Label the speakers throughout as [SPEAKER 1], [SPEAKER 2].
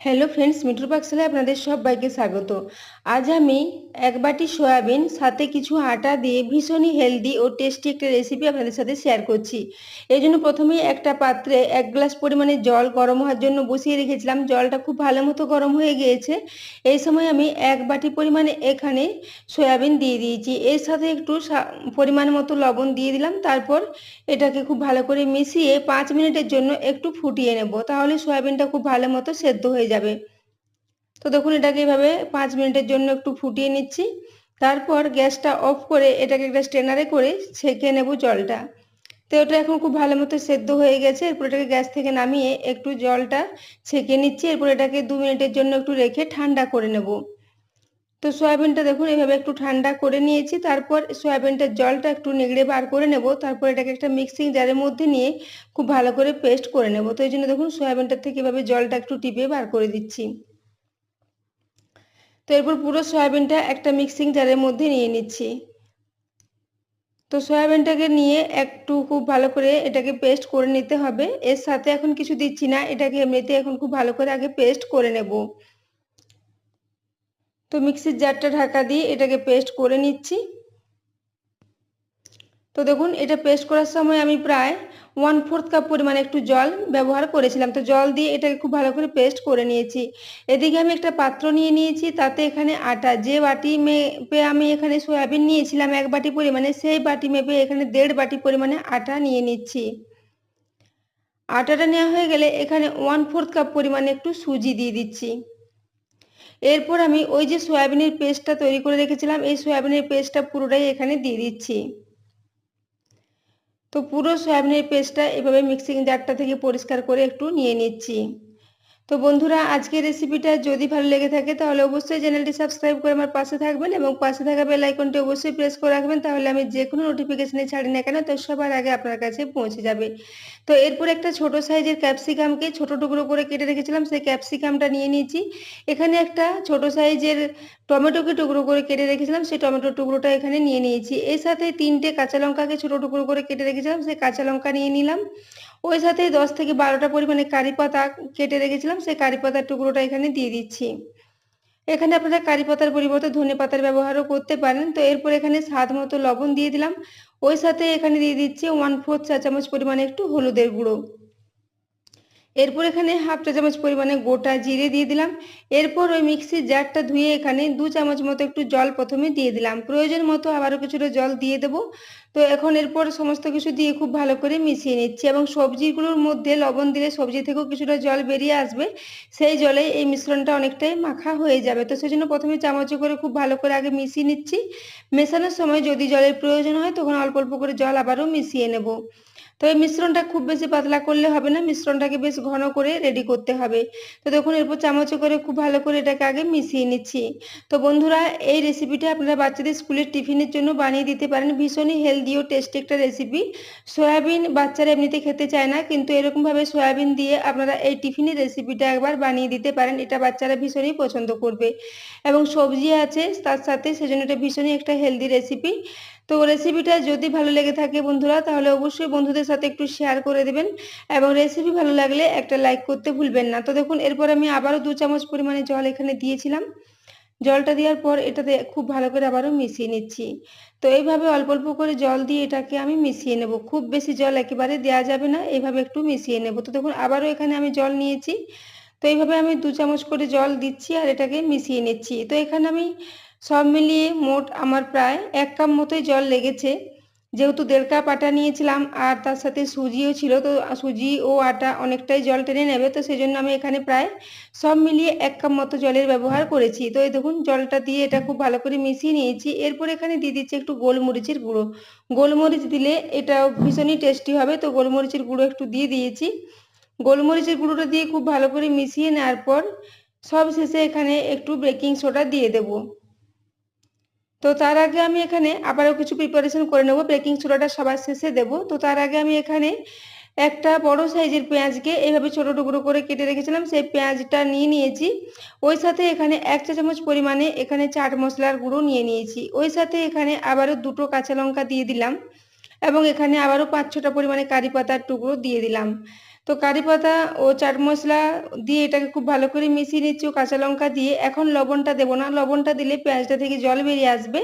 [SPEAKER 1] Hello friends, মিঠুর পাকশালায় আপনাদের সবাইকে স্বাগত। আজ আমি এক বাটি সয়াবিন, সাথে কিছু আটা দিয়ে ভীষণই হেলদি ও টেস্টি একটা রেসিপি আপনাদের সাথে শেয়ার করছি। এই জন্য প্রথমেই একটা পাত্রে এক গ্লাস পরিমাণে জল গরম হওয়ার জন্য বসিয়ে রেখেছিলাম। জলটা খুব ভালো মতো গরম হয়ে গিয়েছে। এই সময় আমি এক বাটি পরিমাণে এখানে সয়াবিন দিয়ে দিয়েছি। এর সাথে একটু পরিমাণ মতো লবণ দিয়ে দিলাম। তারপর এটাকে খুব ভালো করে মিশিয়ে পাঁচ মিনিটের জন্য একটু ফুটিয়ে নেব। তাহলে সয়াবিনটা খুব ভালো মতো সেদ্ধ হয়ে হয়ে যাবে। তো দেখুন, এটাকে এভাবে পাঁচ মিনিটের জন্য একটু ফুটিয়ে নিচ্ছি। তারপর গ্যাসটা অফ করে এটাকে একটা স্টেনারে করে ছেঁকে নেব জলটা। তো ওটা এখন খুব ভালো মতো সেদ্ধ হয়ে গেছে। এরপর এটাকে গ্যাস থেকে নামিয়ে একটু জলটা ছেঁকে নিচ্ছি। এরপর এটাকে দু মিনিটের জন্য একটু রেখে ঠান্ডা করে নেব। তো সয়াবিনটা দেখুন এভাবে একটু ঠান্ডা করে নিয়েছি। তারপর সয়াবিনটার জলটা একটু নেগড়ে বার করে নেব। তারপর এটাকে একটা মিক্সিং জারের মধ্যে নিয়ে খুব ভালো করে পেস্ট করে নেব। তো এই জন্য দেখুন, সয়াবিনটার থেকে এভাবে জলটা একটু টিপে বার করে দিচ্ছি। তো এরপর পুরো সয়াবিনটা একটা মিক্সিং জারের মধ্যে নিয়ে নিচ্ছি। তো সয়াবিনটাকে নিয়ে একটু খুব ভালো করে এটাকে পেস্ট করে নিতে হবে। এর সাথে এখন কিছু দিচ্ছি না। এটাকে এমনিতে এখন খুব ভালো করে আগে পেস্ট করে নেব। তো মিক্সির জারটা ঢাকা দিয়ে এটাকে পেস্ট করে নিচ্ছি। তো দেখুন, এটা পেস্ট করার সময় আমি প্রায় ওয়ান ফোর্থ কাপ পরিমাণে একটু জল ব্যবহার করেছিলাম। তো জল দিয়ে এটাকে খুব ভালো করে পেস্ট করে নিয়েছি। এদিকে আমি একটা পাত্র নিয়ে নিয়েছি, তাতে এখানে আটা। যে বাটি মেপে আমি এখানে সয়াবিন নিয়েছিলাম, এক বাটি পরিমাণে, সেই বাটি মেপে এখানে দেড় বাটি পরিমাণে আটা নিয়ে নিচ্ছি। আটাটা নেওয়া হয়ে গেলে এখানে ওয়ান ফোর্থ কাপ পরিমাণে একটু সুজি দিয়ে দিচ্ছি। এরপর আমি ওই যে সয়াবিনের পেস্টটা তৈরি করে রেখেছিলাম, এই সয়াবিনের পেস্টটা পুরোটাই এখানে দিয়ে দিচ্ছি। তো পুরো সয়াবিনের পেস্টটা এভাবে মিক্সিং জারটা থেকে পরিষ্কার করে একটু নিয়ে নিচ্ছি। তো বন্ধুরা, আজকের রেসিপিটা যদি ভালো লেগে থাকে, তাহলে অবশ্যই চ্যানেলটি সাবস্ক্রাইব করে আমার পাশে থাকবেন এবং পাশে থাকা বেল আইকনটি অবশ্যই প্রেস করে রাখবেন, তাহলে আমি যে কোনো নোটিফিকেশানে ছাড়ি না কেন, তো সবার আগে আপনার কাছে পৌঁছে যাবে। তো এরপর একটা ছোট সাইজের ক্যাপসিকামকে ছোট টুকরো করে কেটে রেখেছিলাম, সেই ক্যাপসিকামটা নিয়ে নিয়েছি। এখানে একটা ছোট সাইজের টমেটোকে টুকরো করে কেটে রেখেছিলাম, সেই টমেটোর টুকরোটা এখানে নিয়ে নিয়েছি। এর সাথে তিনটে কাঁচা লঙ্কাকে ছোট টুকরো করে কেটে রেখেছিলাম, সেই কাঁচা লঙ্কা নিয়ে নিলাম। ওই সাথে দশ থেকে বারোটা পরিমাণে কারি পাতা কেটে রেখেছিলাম, সেই কারি পাতার টুকরোটা এখানে দিয়ে দিচ্ছি। এখানে আপনারা কারি পাতার পরিবর্তে ধনে পাতার ব্যবহারও করতে পারেন। তো এরপর এখানে স্বাদ মতো লবণ দিয়ে দিলাম। ওই সাথে এখানে দিয়ে দিচ্ছি ওয়ান ফোর্থ চা চামচ পরিমাণে একটু হলুদের গুঁড়ো। এরপর এখানে হাফ চা চামচ পরিমাণে গোটা জিরে দিয়ে দিলাম। এরপর ওই মিক্সির জারটা ধুয়ে এখানে দু চামচ মতো একটু জল প্রথমে দিয়ে দিলাম। প্রয়োজন মতো আবারও কিছুটা জল দিয়ে দেবো। তো এখন এরপর সমস্ত কিছু দিয়ে খুব ভালো করে মিশিয়ে নিচ্ছি এবং সবজিগুলোর মধ্যে লবণ দিলে সবজি থেকেও কিছুটা জল বেরিয়ে আসবে। সেই জলে এই মিশ্রণটা অনেকটাই মাখা হয়ে যাবে। তো সেই জন্য প্রথমে চামচে করে খুব ভালো করে আগে মিশিয়ে নিচ্ছি। মেশানোর সময় যদি জলের প্রয়োজন হয় তখন অল্প অল্প করে জল আবারও মিশিয়ে নেব। তো এই মিশ্রণটা খুব বেশি পাতলা করলে হবে না, মিশ্রণটাকে বেশ ঘন করে রেডি করতে হবে। তো দেখুন, এরপর চামচে করে খুব ভালো করে এটাকে আগে মিশিয়ে নিচ্ছি। তো বন্ধুরা, এই রেসিপিটা আপনারা বাচ্চাদের স্কুলের টিফিনের জন্য বানিয়ে দিতে পারেন। ভীষণই হেলদি ও টেস্টি একটা রেসিপি সয়াবিন বাচ্চারা এমনিতে খেতে চায় না, কিন্তু এরকমভাবে সয়াবিন দিয়ে আপনারা এই টিফিনের রেসিপিটা একবার বানিয়ে দিতে পারেন। এটা বাচ্চারা ভীষণই পছন্দ করবে। এবং সবজি আছে তার সাথে, সেজন্য এটা ভীষণই একটা হেলদি রেসিপি তো রেসিপিটা যদি ভালো লেগে থাকে বন্ধুরা, তাহলে অবশ্যই বন্ধুদের সাথে একটু শেয়ার করে দেবেন এবং রেসিপি ভালো লাগলে একটা লাইক করতে ভুলবেন না। তো দেখুন, এরপর আমি আবারও দু চামচ পরিমাণে জল এখানে দিয়েছিলাম। জলটা দেওয়ার পর এটাতে খুব ভালো করে আবারও মিশিয়ে নিচ্ছি। তো এইভাবে অল্প অল্প করে জল দিয়ে এটাকে আমি মিশিয়ে নেব। খুব বেশি জল একেবারে দেওয়া যাবে না এইভাবে একটু মিশিয়ে নেব। তো দেখুন, আবারও এখানে আমি জল নিয়েছি। তো এইভাবে আমি দু চামচ করে জল দিচ্ছি আর এটাকে মিশিয়ে নিচ্ছি। তো এখানে আমি সব মিলিয়ে মোট আমার প্রায় এক কাপ মতোই জল লেগেছে। যেহেতু দেড় কাপ আটা নিয়েছিলাম আর তার সাথে সুজিও ছিল, তো সুজি ও আটা অনেকটাই জল টেনে নেবে, তো সেই জন্য আমি এখানে প্রায় সব মিলিয়ে এক কাপ মতো জলের ব্যবহার করেছি। তো এই দেখুন, জলটা দিয়ে এটা খুব ভালো করে মিশিয়ে নিয়েছি। এরপর এখানে দিয়ে দিচ্ছি একটু গোলমরিচের গুঁড়ো। গোলমরিচ দিলে এটা ভীষণই টেস্টি হবে, তো গোলমরিচের গুঁড়ো একটু দিয়ে দিয়েছি। গোলমরিচের গুঁড়োটা দিয়ে খুব ভালো করে মিশিয়ে নেওয়ার পর সব শেষে এখানে একটু বেকিং সোডা দিয়ে দেবো। তো তার আগে আমি এখানে আবারও কিছু প্রিপারেশন করে নেব। বেকিং সোডাটা সবার শেষে দেব। তো তার আগে আমি এখানে একটা বড় সাইজের পেঁয়াজকে এইভাবে ছোটো টুকরো করে কেটে রেখেছিলাম। সেই পেঁয়াজটা নিয়ে নিয়েছি। ওই সাথে এখানে এক চা চামচ পরিমাণে এখানে চাট মশলার গুঁড়ো নিয়ে নিয়েছি। ওই সাথে এখানে আবারও দুটো কাঁচা লঙ্কা দিয়ে দিলাম এবং এখানে আবারও পাঁচ ছটা পরিমাণে কারি পাতার টুকরো দিয়ে দিলাম। তো কারি পাতা ও চাট মশলা দিয়ে এটাকে খুব ভালো করে মিশিয়ে নিচ্ছি ও কাঁচা লঙ্কা দিয়ে। এখন লবণটা দেবো না, লবণটা দিলে পেঁয়াজটা থেকে জল বেরিয়ে আসবে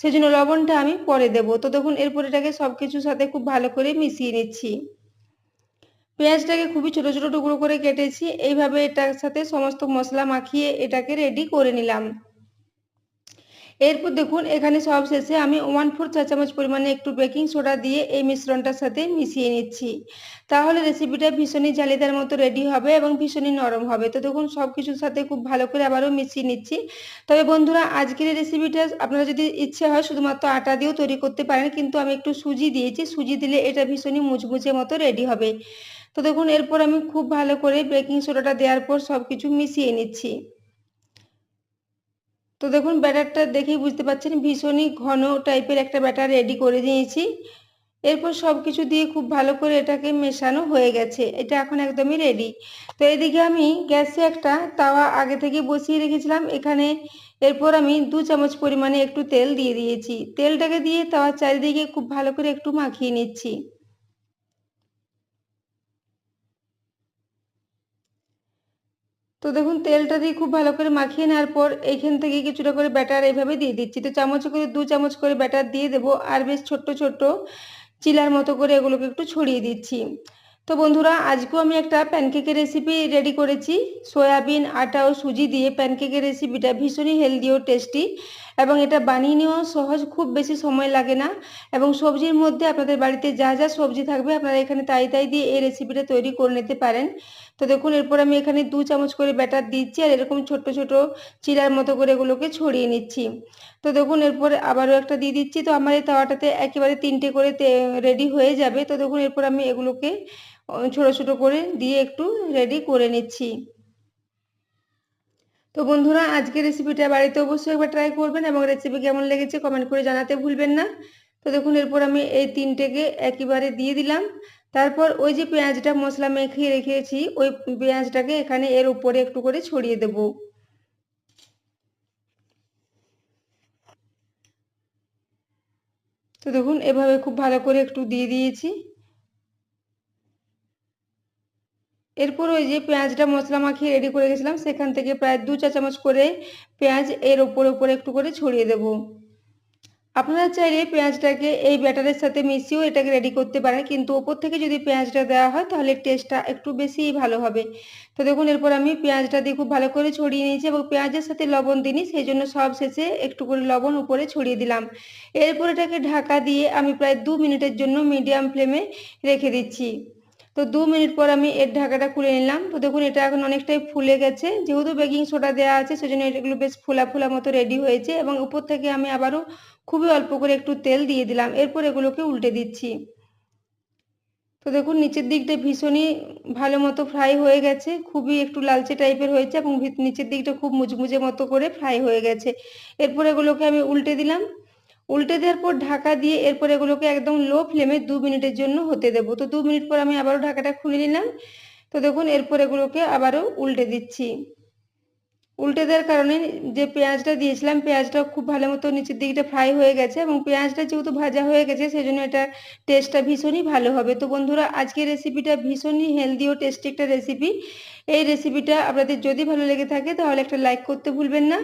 [SPEAKER 1] সেই জন্য লবণটা আমি পরে দেবো। তো দেখুন, এরপর এটাকে সব কিছুর সাথে খুব ভালো করে মিশিয়ে নিচ্ছি। পেঁয়াজটাকে খুবই ছোট ছোট টুকরো করে কেটেছি, এইভাবে এটার সাথে সমস্ত মশলা মাখিয়ে এটাকে রেডি করে নিলাম। এরপর দেখুন, এখানে সব শেষে আমি ওয়ান ফোর চা চামচ পরিমাণে একটু বেকিং সোডা দিয়ে এই মিশ্রণটার সাথে মিশিয়ে নিচ্ছি। তাহলে রেসিপিটা ভীষণই জালিদার মতো রেডি হবে এবং ভীষণই নরম হবে। তো দেখুন, সব কিছুর সাথে খুব ভালো করে আবারও মিশিয়ে নিচ্ছি। তবে বন্ধুরা, আজকের এই রেসিপিটা আপনারা যদি ইচ্ছে হয় শুধুমাত্র আটা দিয়েও তৈরি করতে পারেন, কিন্তু আমি একটু সুজি দিয়েছি। সুজি দিলে এটা ভীষণই মুচমুচে মতো রেডি হবে। তো দেখুন, এরপর আমি খুব ভালো করে বেকিং সোডাটা দেওয়ার পর সব কিছু মিশিয়ে নিচ্ছি। তো দেখুন ব্যাটারটা দেখেই বুঝতে পারছেন ভীষণই ঘন টাইপের একটা ব্যাটার রেডি করে নিয়েছি এরপর সব কিছু দিয়ে খুব ভালো করে এটাকে মেশানো হয়ে গেছে। এটা এখন একদমই রেডি তো এদিকে আমি গ্যাসে একটা তাওয়া আগে থেকে বসিয়ে রেখেছিলাম। এখানে এরপর আমি দু চামচ পরিমাণে একটু তেল দিয়ে দিয়েছি। তেলটাকে দিয়ে তাওয়ার চারিদিকে খুব ভালো করে একটু মাখিয়ে নিচ্ছি। তো দেখুন, তেলটা দিয়ে খুব ভালো করে মাখিয়ে নেওয়ার পর এইখান থেকে কিছুটা করে ব্যাটার এইভাবে দিয়ে দিচ্ছি। তো চামচে করে, দু চামচ করে ব্যাটার দিয়ে দেবো আর বেশ ছোট্ট ছোট্ট চিলার মতো করে এগুলোকে একটু ছড়িয়ে দিচ্ছি। তো বন্ধুরা, আজকেও আমি একটা প্যানকেকের রেসিপি রেডি করেছি। সয়াবিন, আটা ও সুজি দিয়ে প্যানকেকের রেসিপিটা ভীষণই হেলদি ও টেস্টি এবং এটা বানিয়ে নেওয়া সহজ, খুব বেশি সময় লাগে না। এবং সবজির মধ্যে আপনাদের বাড়িতে যা যা সবজি থাকবে, আপনারা এখানে তাই তাই দিয়ে এই রেসিপিটা তৈরি করে নিতে পারেন। তো দেখুন, এরপর আমি এখানে দু চামচ করে ব্যাটার দিচ্ছি আর এরকম ছোট ছোট চিরার মতো করে এগুলোকে ছড়িয়ে নিচ্ছি। তো দেখুন, এরপর আবারও একটা দিয়ে দিচ্ছি। তো আমার এই তাওয়াটাতে একেবারে তিনটে করে রেডি হয়ে যাবে। তো দেখুন, এরপর আমি এগুলোকে ছোট ছোট করে দিয়ে একটু রেডি করে নিচ্ছি। তো বন্ধুরা, আজকের রেসিপিটা বাড়িতে অবশ্যই একবার ট্রাই করবেন এবং রেসিপি কেমন লেগেছে কমেন্ট করে জানাতে ভুলবেন না। তো দেখুন, এরপর আমি এই তিনটেকে একেবারে দিয়ে দিলাম। তারপর ওই যে পেঁয়াজটা মশলা মেখে রেখেছি, ওই পেঁয়াজটাকে এখানে এর উপরে একটু করে ছড়িয়ে দেব। তো দেখুন, এভাবে খুব ভালো করে একটু দিয়ে দিয়েছি। এরপর ওই যে পেঁয়াজটা মশলা মাখিয়ে রেডি করে গেছিলাম সেখান থেকে প্রায় দু চা চামচ করে পেঁয়াজ এর ওপরে ওপরে একটু করে ছড়িয়ে দেব। আপনারা চাইলে পেঁয়াজটাকে এই ব্যাটারের সাথে মিশিয়েও এটাকে রেডি করতে পারেন, কিন্তু ওপর থেকে যদি পেঁয়াজটা দেওয়া হয় তাহলে টেস্টটা একটু বেশিই ভালো হবে। তো দেখুন, এরপর আমি পেঁয়াজটা দিয়ে খুব ভালো করে ছড়িয়ে নিয়েছি এবং পেঁয়াজের সাথে লবণ দিইনি, সেই জন্য সব শেষে একটু করে লবণ উপরে ছড়িয়ে দিলাম। এরপর এটাকে ঢাকা দিয়ে আমি প্রায় দু মিনিটের জন্য মিডিয়াম ফ্লেমে রেখে দিচ্ছি। তো দু মিনিট পর আমি এর ঢাকাটা খুলে নিলাম। তো দেখুন, এটা এখন অনেকটাই ফুলে গেছে। যেহেতু বেকিং সোডা দেওয়া আছে, সেজন্য এগুলো বেশ ফোলা ফোলা মতো রেডি হয়েছে এবং উপর থেকে আমি আবারও খুবই অল্প করে একটু তেল দিয়ে দিলাম। এরপর এগুলোকে উল্টে দিচ্ছি। তো দেখুন, নিচের দিকটা ভীষণই ভালো মতো ফ্রাই হয়ে গেছে। খুবই একটু লালচে টাইপের হয়েছে এবং নিচের দিকটা খুব মুচমুচে মতো করে ফ্রাই হয়ে গেছে। এরপর এগুলোকে আমি উল্টে দিলাম। উল্টে দেওয়ার পর ঢাকা দিয়ে এরপর এগুলোকে একদম লো ফ্লেমে দু মিনিটের জন্য হতে দেবো। তো দু মিনিট পর আমি আবারও ঢাকাটা খুলে নিলাম। তো দেখুন, এরপর এগুলোকে আবারও উল্টে দিচ্ছি। উল্টে দেওয়ার কারণে যে পেঁয়াজটা দিয়েছিলাম পেঁয়াজটা খুব ভালো মতো নিচের দিকটা ফ্রাই হয়ে গেছে এবং পেঁয়াজটা যেহেতু ভাজা হয়ে গেছে সেই জন্য এটা টেস্টটা ভীষণই ভালো হবে। তো বন্ধুরা, আজকের রেসিপিটা ভীষণই হেলদি ও টেস্টি একটা রেসিপি এই রেসিপিটা আপনাদের যদি ভালো লেগে থাকে, তাহলে একটা লাইক করতে ভুলবেন না।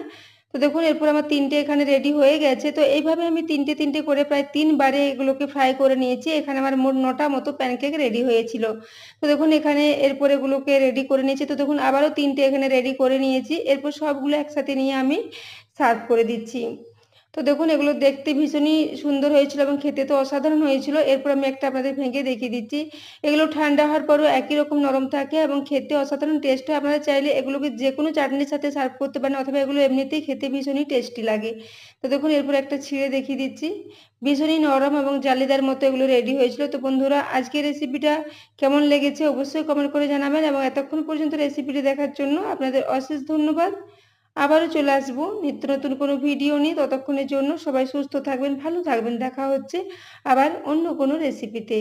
[SPEAKER 1] তো দেখুন, এরপর আমার তিনটে এখানে রেডি হয়ে গেছে। তো এইভাবে আমি তিনটে তিনটে করে প্রায় তিনবারে এগুলোকে ফ্রাই করে নিয়েছি। এখানে আমার মোট নটা মতো প্যানকেক রেডি হয়েছিল। তো দেখুন, এখানে এরপর এগুলোকে রেডি করে নিয়েছি। তো দেখুন, আবারও তিনটে এখানে রেডি করে নিয়েছি। এরপর সবগুলো একসাথে নিয়ে আমি সার্ভ করে দিচ্ছি। তো দেখুন, এগুলো দেখতে ভীষণই সুন্দর হয়েছিল এবং খেতে তো অসাধারণ হয়েছিল। এরপর আমি একটা আপনাদের ভেঙে দেখিয়ে দিচ্ছি। এগুলো ঠান্ডা হওয়ার পরও একই রকম নরম থাকে এবং খেতে অসাধারণ টেস্ট হয়। আপনারা চাইলে এগুলোকে যে কোনো চাটনির সাথে সার্ভ করতে পারেন অথবা এগুলো এমনিতেই খেতে ভীষণই টেস্টি লাগে। তো দেখুন, এরপর একটা ছিঁড়ে দেখিয়ে দিচ্ছি। ভীষণই নরম এবং জালিদার মতো এগুলো রেডি হয়েছিল। তো বন্ধুরা, আজকের রেসিপিটা কেমন লেগেছে অবশ্যই কমেন্ট করে জানাবেন এবং এতক্ষণ পর্যন্ত রেসিপিটি দেখার জন্য আপনাদের অশেষ ধন্যবাদ। আবারও চলে আসব। নিত্য নতুন কোনো ভিডিও নিয়ে। ততক্ষণের জন্য সবাই সুস্থ থাকবেন, ভালো থাকবেন। দেখা হচ্ছে আবার অন্য কোনো রেসিপিতে